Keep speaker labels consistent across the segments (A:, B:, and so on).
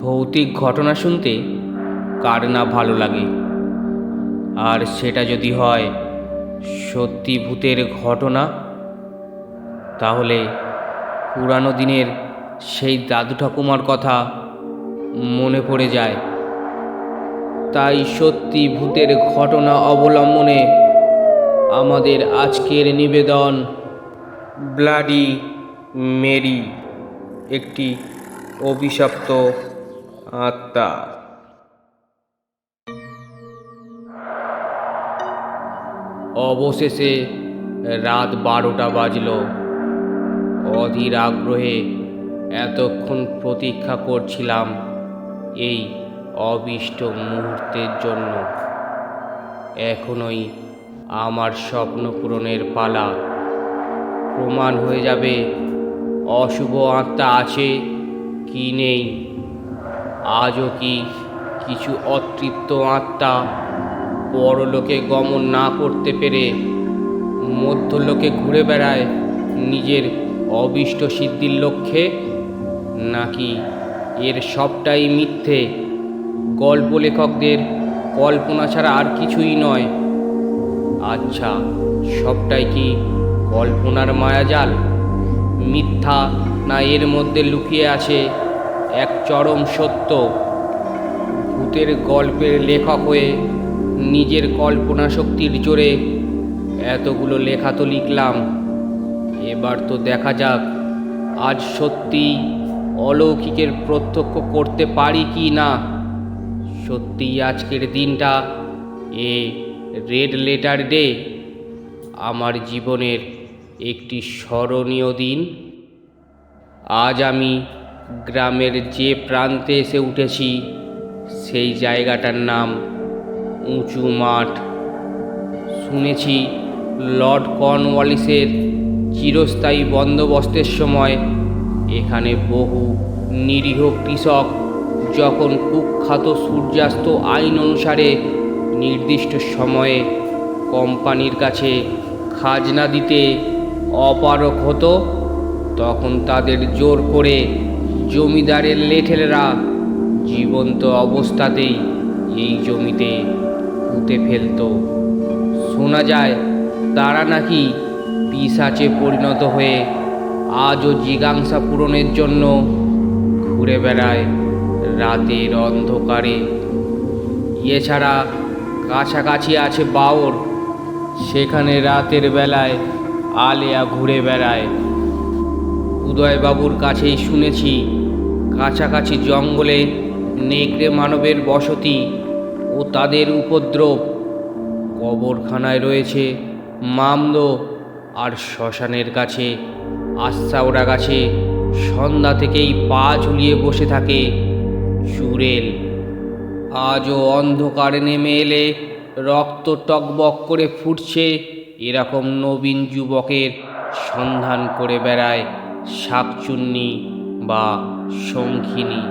A: ভৌতিক ঘটনা শুনতে কার না ভালো লাগে? আর সেটা যদি হয় সত্যি ভূতের ঘটনা, তাহলে পুরানো দিনের সেই দাদু ঠাকুমার কথা মনে পড়ে যায়। তাই সত্যি ভূতের ঘটনা অবলম্বনে আমাদের আজকের নিবেদন ব্লাডি মেরি, একটি অভিশপ্ত আত্মা। অবশেষে রাত বারোটা বাজল। অধীর আগ্রহে এতক্ষণ প্রতীক্ষা করছিলাম এই অবিষ্ট মুহূর্তের জন্য। এখনই আমার স্বপ্ন পূরণের পালা। প্রমাণ হয়ে যাবে, অশুভ আত্মা আছে কি নেই। আজও কি কিছু অতৃপ্ত আত্মা পরলোকে গমন না করতে পেরে মধ্যলোকে ঘুরে বেড়ায় নিজের অবিষ্ট সিদ্ধির লক্ষ্যে? নাকি এর সবটাই মিথ্যে? গল্প লেখকদের কল্পনা ছাড়া আর কিছুই নয়। আচ্ছা সবটাই কি কল্পনার মায়াজাল? মিথ্যা না এর মধ্যে লুকিয়ে আছে এক চরম সত্য। ভূতের গল্পের লেখক হয়ে নিজের কল্পনা শক্তির জোরে এতগুলো লেখা তো লিখলাম। এবার তো দেখা যাক, আজ সত্যি অলৌকিকের প্রত্যক্ষ করতে পারি কি না? সত্যিই আজকের দিনটা এ রেড লেটার ডে? আমার জীবনের একটি স্মরণীয় দিন। আজ আমি গ্রামের যে প্রান্তে এসে উঠেছি, সেই জায়গাটার নাম উঁচু মাঠ। শুনেছি লর্ড কর্নওয়ালিসের চিরস্থায়ী বন্দোবস্তের সময় এখানে বহু নিরীহ কৃষক যখন কুখ্যাত সূর্যাস্ত আইন অনুসারে নির্দিষ্ট সময়ে কোম্পানির কাছে খাজনা দিতে অপারক হতো, তখন তাদের জোর করে জমিদারের লেঠেলেরা, জীবন্ত অবস্থাতেই এই জমিতে পুঁতে ফেলতো। শোনা যায়, তারা নাকি পিসাচে পরিণত হয়ে আজও জিজ্ঞাসা পূরণের জন্য ঘুরে বেড়ায় রাতের অন্ধকারে। এছাড়া কাছাকাছি আছে বাওর, সেখানে রাতের বেলায় আলেয়া ঘুরে বেড়ায়। উদয়বাবুর কাছেই শুনেছি, কাছাকাছি জঙ্গলে নেকড়ে মানবের বসতি ও তাদের উপদ্রব। কবরখানায় রয়েছে মামদ আর শ্মশানের কাছে আশ্রাওড়া গাছে সন্ধ্যা থেকেই পা ঝুলিয়ে বসে থাকে চুরেল আজও অন্ধকারে নেমে এলে রক্ত টকবক করে ফুটছে, এরকম নবীন যুবকের সন্ধান করে বেড়ায়। শাকচুন্নি বা শঙ্খিনী।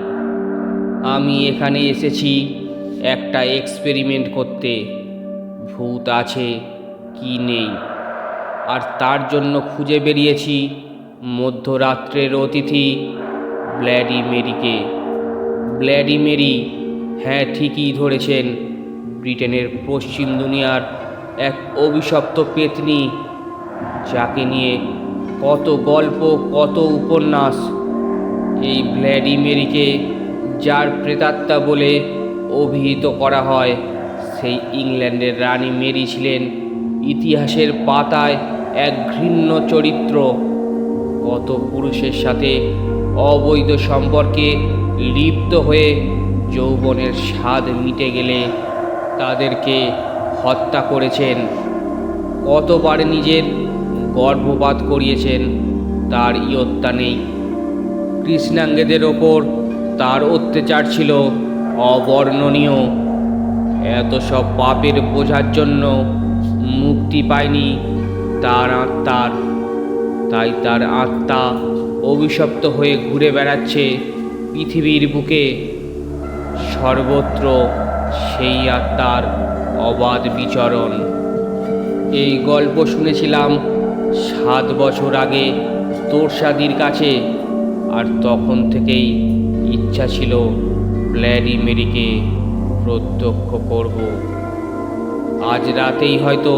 A: আমি এখানে এসেছি একটা এক্সপেরিমেন্ট করতে। ভূত আছে কি নেই? আর তার জন্য খুঁজে বেরিয়েছি মধ্যরাত্রের অতিথি ব্ল্যাডি মেরিকে ব্ল্যাডি মেরি হ্যাঁ ঠিকই ধরেছেন, ব্রিটেনের পশ্চিম দুনিয়ার এক অভিশপ্ত পেতনি যাকে নিয়ে কত গল্প, কত উপন্যাস। এই ব্ল্যাডি মেরিকে যার প্রেতাত্মা বলে অভিহিত করা হয়, সেই ইংল্যান্ডের রানী মেরি ছিলেন ইতিহাসের পাতায় এক ঘৃণ্য চরিত্র। কত পুরুষের সাথে অবৈধ সম্পর্কে লিপ্ত হয়ে যৌবনের স্বাদ মিটে গেলে তাদেরকে হত্যা করেছেন। কতবার নিজের গর্ভপাত করিয়েছেন, তার ইয়ত্তা নেই। কৃষ্ণাঙ্গেদের ওপর তার অত্যাচার ছিল অবর্ণনীয়। এত সব পাপের বোঝার জন্য মুক্তি পায়নি তার আত্মার। তাই তার আত্মা অভিশপ্ত হয়ে ঘুরে বেড়াচ্ছে পৃথিবীর বুকে। সর্বত্র সেই আত্মার অবাধ বিচরণ। এই গল্প শুনেছিলাম সাত বছর আগে তোরসাদির কাছে, আর তখন থেকেই ইচ্ছা ছিল ব্ল্যাডি মেরিকে প্রত্যক্ষ করব। আজ রাতেই হয়তো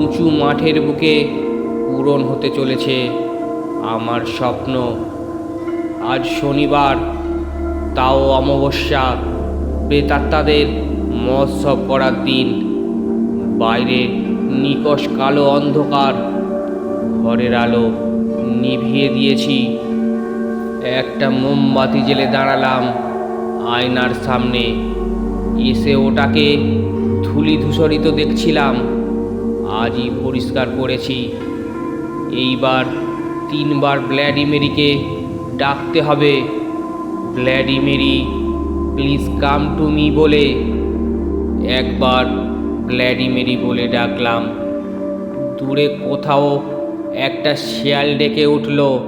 A: উঁচু মাঠের বুকে পূরণ হতে চলেছে আমার স্বপ্ন। আজ শনিবার, তাও অমাবস্যা প্রেতাত্মাদের মহোৎসব করার দিন। বাইরে নিকশ কালো অন্ধকার ঘরের আলো নিভিয়ে দিয়েছি। একটা মোমবাতি জেলে দাঁড়ালাম আয়নার সামনে। এসে ওটাকে ধুলি ধূসরিত দেখছিলাম। আজই পরিষ্কার করেছি। এইবার তিনবার ব্ল্যাডিমেরিকে ডাকতে হবে। Bloody Mary please come to me বলে একবার ব্ল্যাডিমেরি বলে ডাকলাম। দূরে কোথাও একটা শিয়াল ডেকে উঠল।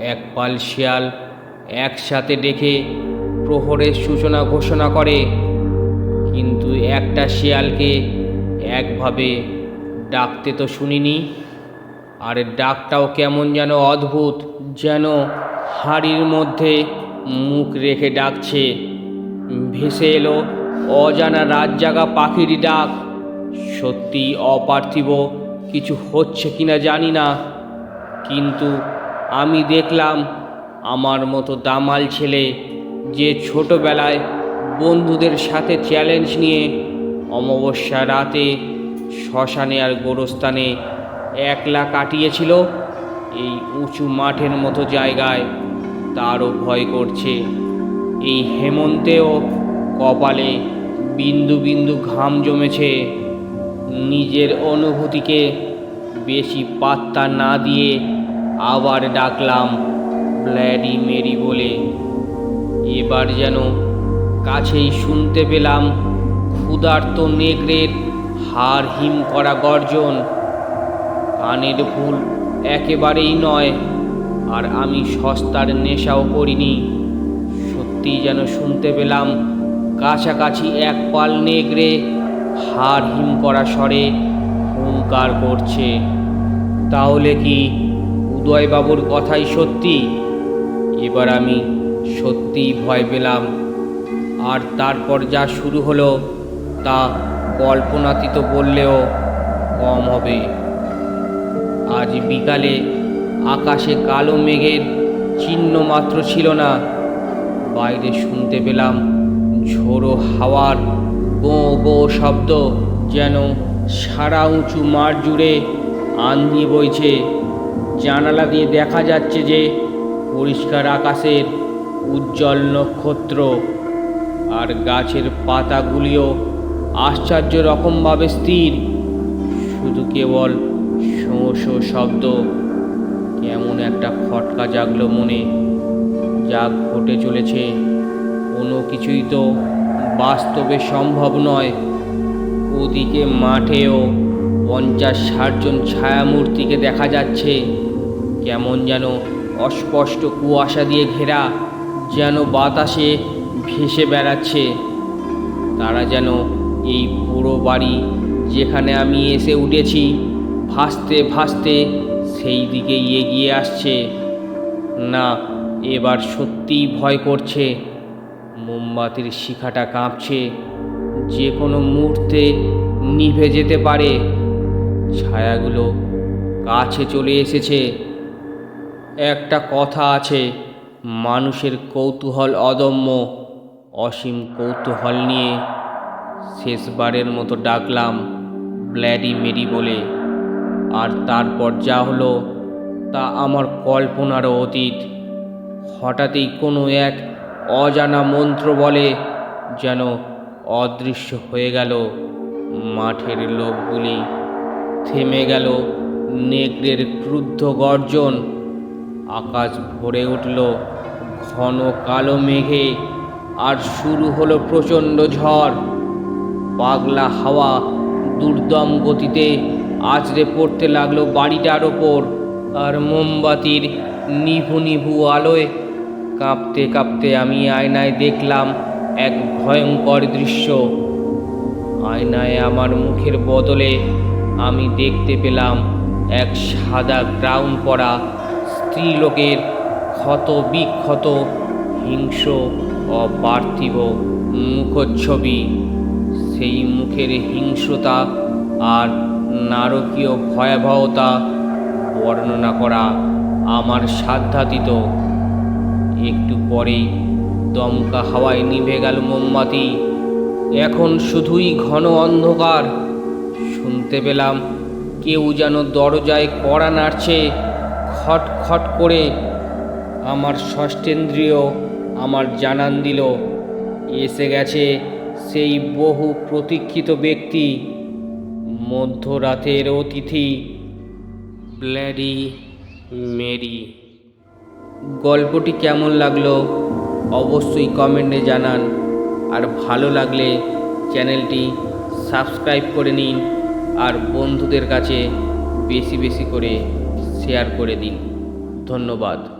A: এক পাল শিয়াল একসাথে ডেকে প্রহরের সূচনা ঘোষণা করে। কিন্তু একটা শিয়ালকে একভাবে ডাকতে তো শুনিনি। আর ডাকটাও কেমন যেন অদ্ভুত, যেন হাড়ির মধ্যে মুখ রেখে ডাকছে। ভেসে এলো অজানা রাত জাগা পাখির ডাক। সত্যি অপার্থিব। কিছু হচ্ছে কিনা জানি না, কিন্তু আমি দেখলাম আমার মতো দামাল ছেলে যে ছোটবেলায় বন্ধুদের সাথে চ্যালেঞ্জ নিয়ে অমাবস্যা রাতে শ্মশানে আর গোরস্থানে একলা কাটিয়েছিল, এই উঁচু মাঠের মতো জায়গায় তারও ভয় করছে। এই হেমন্তেও কপালে বিন্দু বিন্দু ঘাম জমেছে। নিজের অনুভূতিকে বেশি পাত্তা না দিয়ে আবার ডাকলাম, ব্ল্যাডি মেরি বলে। এবার যেন কাছেই শুনতে পেলাম ক্ষুধার্ত নেকড়ের হার হিম করা গর্জন। কানের ভুল একেবারেই নয়, আর আমি সস্তার নেশাও করিনি। সত্যি যেন শুনতে পেলাম, কাছাকাছি এক পাল নেগড়ে হার হিম করা স্বরে হুঙ্কার করছে। তাহলে কি উদয়বাবুর কথাই সত্যি? এবার আমি সত্যিই ভয় পেলাম। আর তারপর যা শুরু হলো, তা কল্পনাতীত বললেও কম হবে। আজ বিকালে আকাশে কালো মেঘের চিহ্ন মাত্র ছিল না। বাইরে শুনতে পেলাম ঝোড়ো হাওয়ার গো গো শব্দ যেন সারা উঁচু মাঠ জুড়ে আন্ধি বইছে। জানালা দিয়ে দেখা যাচ্ছে যে পরিষ্কার আকাশের উজ্জ্বল নক্ষত্র আর গাছের পাতাগুলিও আশ্চর্য রকমভাবে স্থির। শুধু কেবল শোঁ শোঁ শব্দ, কেমন একটা খটকা জাগলো মনে। যা ঘটে চলেছে, কোনো কিছুই তো বাস্তবে সম্ভব নয়। ওদিকে মাঠেও পঞ্চাশ ষাটজন ছায়ামূর্তিকে দেখা যাচ্ছে। কেমন যেন অস্পষ্ট কুয়াশা দিয়ে ঘেরা, যেন বাতাসে ভেসে বেড়াচ্ছে। তারা যেন এই পুরো বাড়ি যেখানে আমি এসে উঠেছি, ভাসতে ভাসতে সেই দিকেই এগিয়ে আসছে। না, এবার সত্যিই ভয় করছে। মোমবাতির শিখাটা কাঁপছে। যে কোনো মুহূর্তে নিভে যেতে পারে। ছায়াগুলো কাছে চলে এসেছে। একটা কথা আছে, মানুষের কৌতূহল অদম্য। অসীম কৌতূহল নিয়ে শেষবারের মতো ডাকলাম ব্ল্যাডি মেরি বলে। আর তারপর যা হলো তা আমার কল্পনারও অতীত। হঠাৎই কোনো এক অজানা মন্ত্র বলে যেন অদৃশ্য হয়ে গেল। মাঠের লোকগুলি থেমে গেল। নেকড়ের ক্রুদ্ধ গর্জন আকাশ ভরে উঠল। ঘন কালো মেঘে আর শুরু হলো প্রচণ্ড ঝড়। পাগলা হাওয়া দুর্দম গতিতে আছড়ে পড়তে লাগল বাড়িটার ওপর। আর মোমবাতির নিভু নিভু আলোয় কাঁপতে কাঁপতে আমি আয়নায় দেখলাম এক ভয়ঙ্কর দৃশ্য। আয়নায় আমার মুখের বদলে আমি দেখতে পেলাম এক সাদা গ্রাউন পরা স্ত্রীলোকের ক্ষত বিক্ষত হিংস্র, অপার্থিব মুখচ্ছবি। সেই মুখের হিংস্রতা আর নারকীয় ভয়াবহতা বর্ণনা করা আমার সাধ্যাতীত। একটু পরেই দমকা হাওয়ায় নিভে গেল মোমবাতি। এখন শুধুই ঘন অন্ধকার। শুনতে পেলাম কেউ যেন দরজায় কড়া নাড়ছে, খট খট করে। আমার ষষ্ঠেন্দ্রিয় আমার জানান দিল, এসে গেছে সেই বহু প্রতীক্ষিত ব্যক্তি, মধ্যরাতের অতিথি ব্ল্যাডি মেরি। গল্পটি কেমন লাগল অবশ্যই কমেন্টে জানান। আর ভালো লাগলে চ্যানেলটি সাবস্ক্রাইব করে নিন আর বন্ধুদের কাছে বেশি বেশি করে শেয়ার করে দিন। ধন্যবাদ।